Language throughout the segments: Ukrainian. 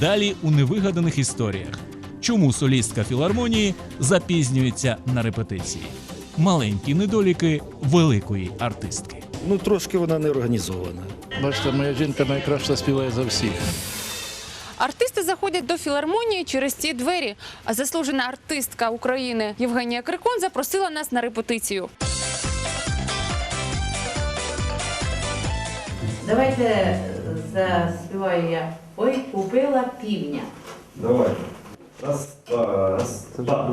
Далі у невигаданих історіях. Чому солістка філармонії запізнюється на репетиції? Маленькі недоліки великої артистки. Ну, трошки вона не організована. Бачите, моя жінка найкраще співає за всіх. Артисти заходять до філармонії через ці двері. А заслужена артистка України Євгенія Крикон запросила нас на репетицію. Давайте е, заспіваю я. Ой, купила півня. Давай. Раз, два, раз, два.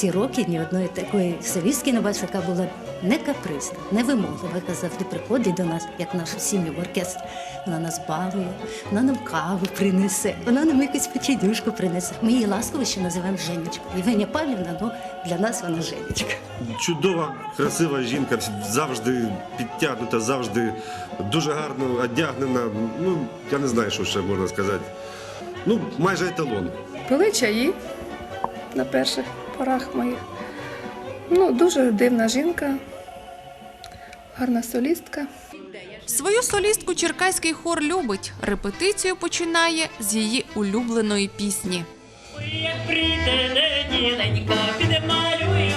Ці роки ні одної такої солістки не бачила, яка була не капризна, не вимоглива, яка завжди приходить до нас, як нашу сім'ю в оркестр. Вона нас балує, вона нам каву принесе, вона нам якусь печенюшку принесе. Ми її ласково ще називаємо Женечкою. Євгенія Павлівна, ну для нас вона Женечка. Чудова, красива жінка, завжди підтягнута, завжди дуже гарно одягнена. Ну, я не знаю, що ще можна сказати. Ну, майже еталон. Пили чаї на перших порах моїх. Ну, дуже дивна жінка, гарна солістка. Свою солістку черкаський хор любить. Репетицію починає з її улюбленої пісні. Як прийде неділенька, підмалюю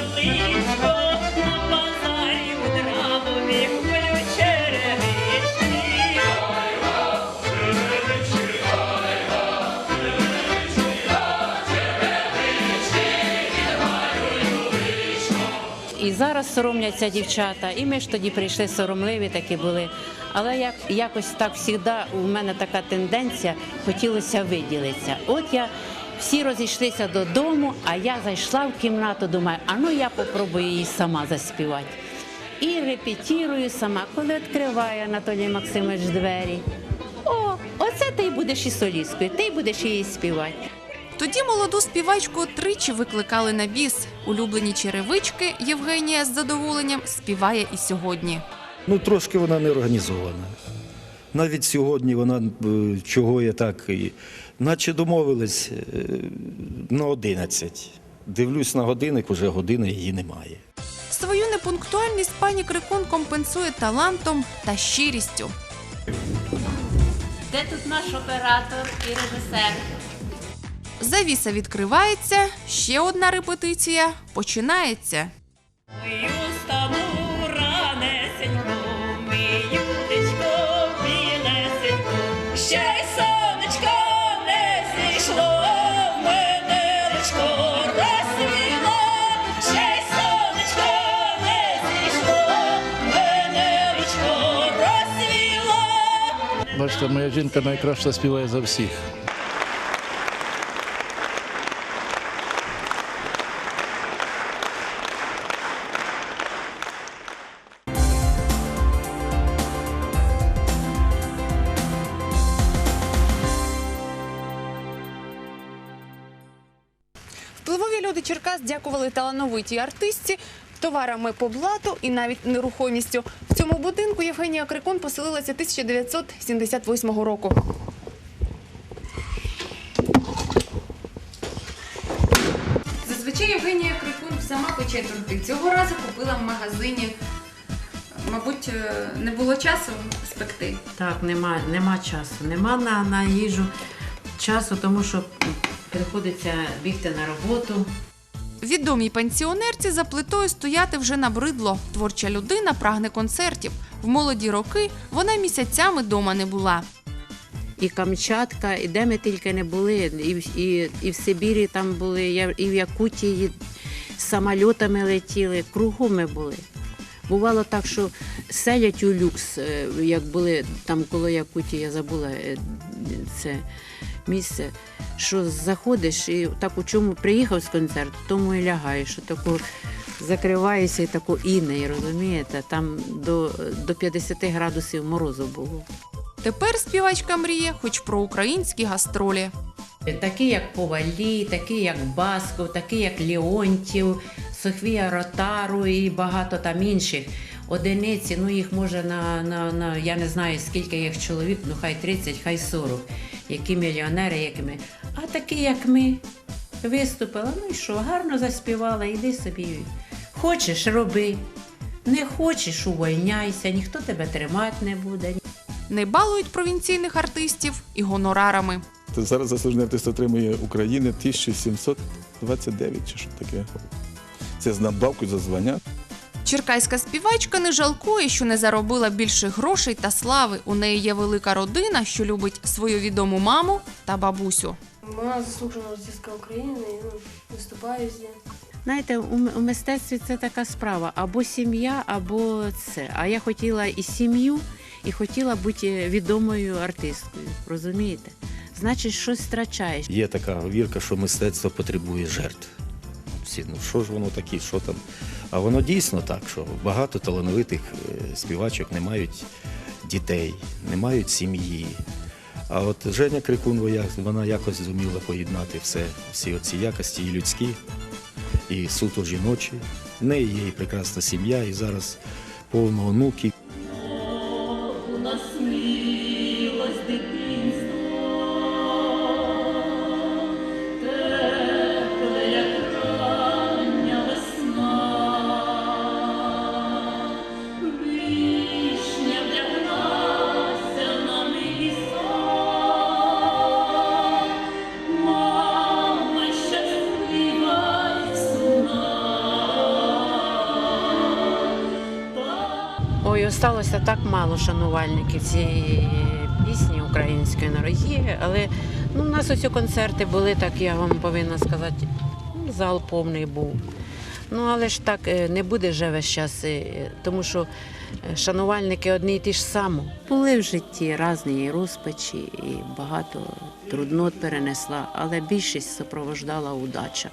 І зараз соромляться дівчата, і ми ж тоді прийшли соромливі такі були. Але як якось так завжди у мене така тенденція, хотілося виділитися. От я всі розійшлися додому, а я зайшла в кімнату, думаю, а ну я попробую її сама заспівати. І репетірую сама, коли відкриває Анатолій Максимович двері. О, оце ти будеш і солісткою, ти будеш її співати. Тоді молоду співачку тричі викликали на біс. Улюблені черевички Євгенія з задоволенням співає і сьогодні. Ну, трошки вона не організована. Навіть сьогодні вона е, чого я так, наче домовились е, на 11. Дивлюсь на годинник, уже години її немає. Свою непунктуальність пані Крикун компенсує талантом та щирістю. Де тут наш оператор і режисер? Завіса відкривається, ще одна репетиція починається. Бачите, моя жінка найкраще співає за всіх. Люди Черкас дякували талановитій артистці. Товарами по блату і навіть нерухомістю в цьому будинку Євгенія Крикун поселилася 1978 року. Зазвичай Євгенія Крикун сама пече торти. Цього разу купила в магазині. Мабуть, е, не було часу спекти. Так, нема, нема часу. Нема на, на їжу часу, тому що приходиться бігти на роботу. Відомій пенсіонерці за плитою стояти вже набридло. Творча людина прагне концертів. В молоді роки вона місяцями дома не була. І Камчатка, і де ми тільки не були, і, і, і в Сибірі там були, і в Якутії самольотами летіли, кругом ми були. Бувало так, що селять у люкс, е, як були там коло Якутії, я забула е, це місце, що заходиш і так у чому приїхав з концерту, тому і лягаєш. Що тако закриваєшся і тако іней, розумієте? Там до, до 50 градусів морозу було. Тепер співачка мріє хоч про українські гастролі. Такі, як Повалі, такі, як Басков, такі, як Леонтів, Софія Ротару і багато там інших. Одиниці, ну їх може на, на, на я не знаю скільки їх чоловік, ну хай 30, хай 40, які мільйонери, які ми. А такі, як ми, виступила, ну і що, гарно заспівала, йди собі. Хочеш, роби. Не хочеш, увольняйся, ніхто тебе тримати не буде. Не балують провінційних артистів і гонорарами. Зараз заслужений артист отримує України 1729 чи що таке. Це з надбавкою за звання. Черкаська співачка не жалкує, що не заробила більше грошей та слави. У неї є велика родина, що любить свою відому маму та бабусю. Вона заслужена артистка України, ну, виступаю з нею. Знаєте, у, мистецтві це така справа: або сім'я, або це. А я хотіла і сім'ю, і хотіла бути відомою артисткою. Розумієте? Значить, щось втрачаєш. Є така говірка, що мистецтво потребує жертв. Всі, ну що ж воно таке, що там. А воно дійсно так, що багато талановитих е, співачок не мають дітей, не мають сім'ї. А от Женя Крикун, вона- якось зуміла поєднати все, всі оці якості і людські, і суто жіночі. В неї є і прекрасна сім'я, і зараз повно онуків. Осталося так мало шанувальників цієї пісні української народії, але ну, у нас ось концерти були, так я вам повинна сказати, ну, зал повний був. Ну, але ж так е, не буде вже весь час, е, тому що е, шанувальники одні й ті ж самі. Були в житті різні розпачі, і багато труднот перенесла, але більшість супровождала удача.